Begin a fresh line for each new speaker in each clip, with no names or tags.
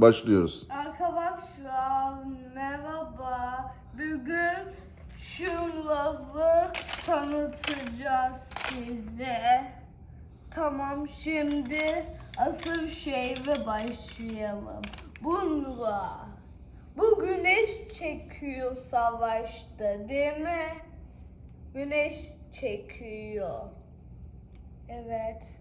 Başlıyoruz.
Arkadaşlar merhaba. Bugün şunları tanıtacağız size. Tamam şimdi asıl şeyle başlayalım. Bunlar. Bu güneş çekiyor savaşta değil mi? Güneş çekiyor. Evet.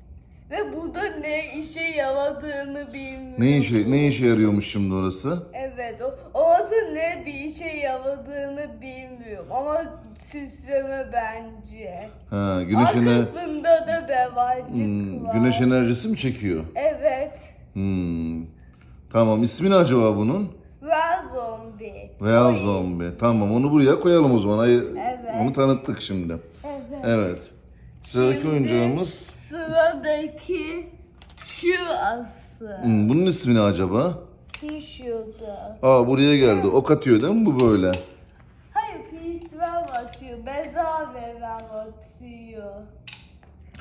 Ve burada ne işe yaradığını bilmiyorum.
Ne işe ne işe yarıyormuş şimdi orası?
Evet, o, orası ne bir işe yaradığını bilmiyorum ama süsleme bence.
Ha, güneş ener
Arkasında da bevacık
Hmm,
var.
güneş enerjisi mi çekiyor?
Evet,
Hmm. Tamam ismi ne acaba bunun?
ve zombi.
Veya zombi. Tamam onu buraya koyalım o zaman. Hayır,
Evet.
Onu tanıttık şimdi.
Evet.
Evet. Sıradaki
Şimdi
oyuncağımız.
Sıradaki şu ası.
Hmm, bunun ismi ne acaba?
Şurada.
Aa buraya geldi. Ok atıyor değil mi bu böyle?
Hayır, pisler atıyor. Beza veren atıyor.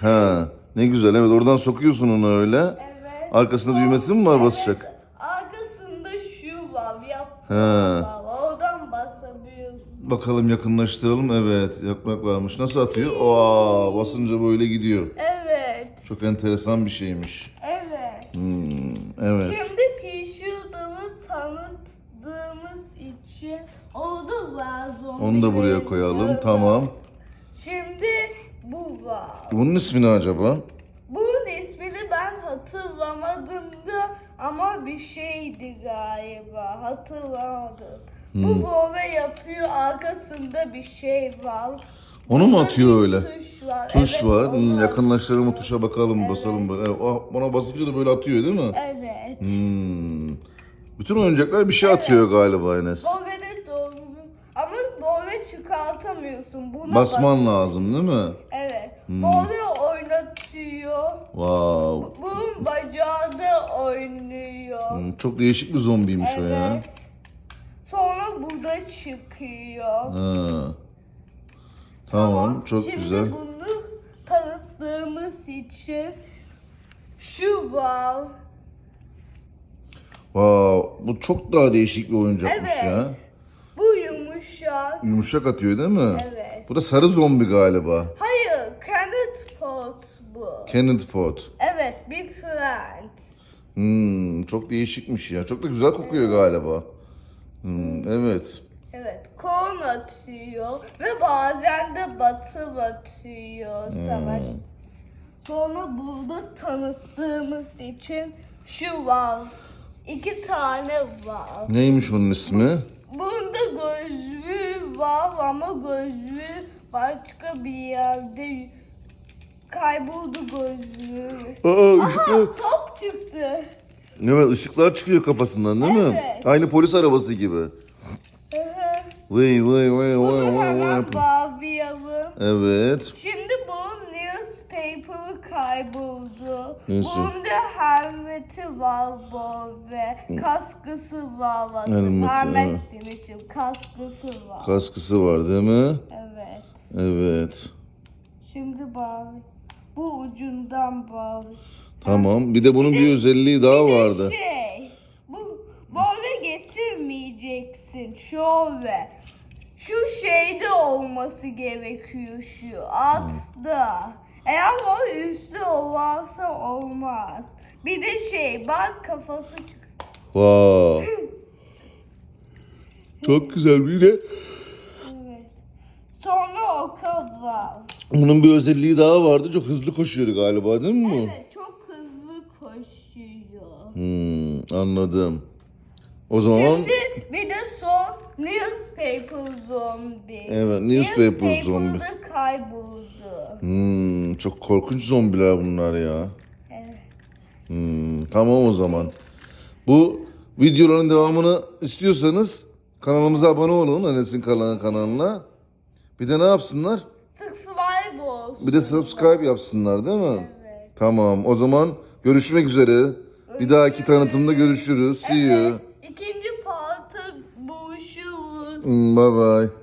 Ha, ne güzel. Evet oradan sokuyorsun onu öyle.
Evet.
Arkasında düğmesi mi var
Evet,
basacak?
Arkasında şu var, yaprak
Ha. Bakalım yakınlaştıralım. Evet, yaprak varmış. Nasıl atıyor? Aa, basınca böyle gidiyor.
Evet,
Çok enteresan bir şeymiş.
evet.
Hmm, evet.
Şimdi Pişudam'ı tanıttığımız için orada var zombi.
Onu da buraya koyalım. Tamam.
Şimdi bu var.
Bunun ismi ne acaba?
Bunun ismini ben hatırlamadım da ama bir şeydi galiba. Hatırlamadım.
Hmm.
Bu böyle yapıyor. Arkasında bir şey var.
Onu mu atıyor öyle?
Tuş var.
Tuş
Evet,
var. Hmm, yakınlaştıralım tuşa bakalım, basalım böyle. Evet, oh, ona basınca da böyle atıyor değil mi?
Evet.
Hmm. Bütün oyuncaklar bir şey atıyor galiba Enes.
Böyle de doğru. Ama böyle çıkartamıyorsun. Buna
Basman
bas-
lazım değil mi?
Evet. Böyle oynatıyor.
Wow.
Bunun bacağı da oynuyor.
Hmm, Çok değişik bir zombiymiş o ya.
Evet. Sonra burada çıkıyor.
Ha. Tamam, çok
Şimdi
güzel.
bunu tanıttığımız için şu var.
Wow, bu çok daha değişik bir oyuncakmış
Evet.
ya.
Bu yumuşak.
Yumuşak atıyor değil mi?
Evet.
Bu da sarı zombi galiba.
Hayır, Kenneth Pot bu.
Kenneth Pot.
Evet, bir plant.
Hmm, çok değişikmiş ya. Çok da güzel kokuyor galiba. Hmm, evet.
Evet, korn atıyor ve bazen de batır atıyor savaş. Sonra burada tanıttığımız için şu var. İki tane var.
Neymiş bunun ismi?
Bunda gözlüğü var ama gözlüğü başka bir yerde kayboldu gözlüğü.
Aa,
Aha top çıktı.
Evet, ışıklar çıkıyor kafasından değil mi?
Evet.
Aynı polis arabası gibi. Vay vay vay vay
Bunu
vay
hemen
vay.
bağlayalım.
Evet.
Şimdi bu newspaper kayboldu.
Neyse.
Bunda helmeti var böyle. Kaskısı var.
Helmeti,
Helmet
evet.
demişim. Kaskısı var.
Kaskısı var değil mi?
evet.
Evet.
Şimdi bağlı. Bu ucundan bağlı.
Tamam. Bir de bunun bir özelliği daha vardı.
Şey, bu böyle getirmeyeceksin. Şöyle. Şu şeyde olması gerekiyor şu. Altta. Eğer o üstte olmazsa olmaz. Bir de şey bak kafası çık.
Wow. Çok güzel bir de
Evet. Sonra o var.
bunun bir özelliği daha vardı. Çok hızlı koşuyordu galiba değil mi bu?
Evet.
Hmm, anladım. O zaman
Şimdi bir de son newspaper zombi.
Evet, newspaper zombi.
Newspaper'da kayboldu.
hmm, çok korkunç zombiler bunlar ya.
Evet.
Hmm, tamam o zaman. Bu videoların devamını istiyorsanız kanalımıza abone olun. Enes'in kanalı kanalına. Bir de ne yapsınlar?
Subscribe olsun.
Bir de subscribe yapsınlar değil mi?
Evet.
Tamam. O zaman görüşmek üzere. Bir dahaki tanıtımda görüşürüz. See you.
Evet. İkinci parta buluşuruz.
Hmm, Bye bye.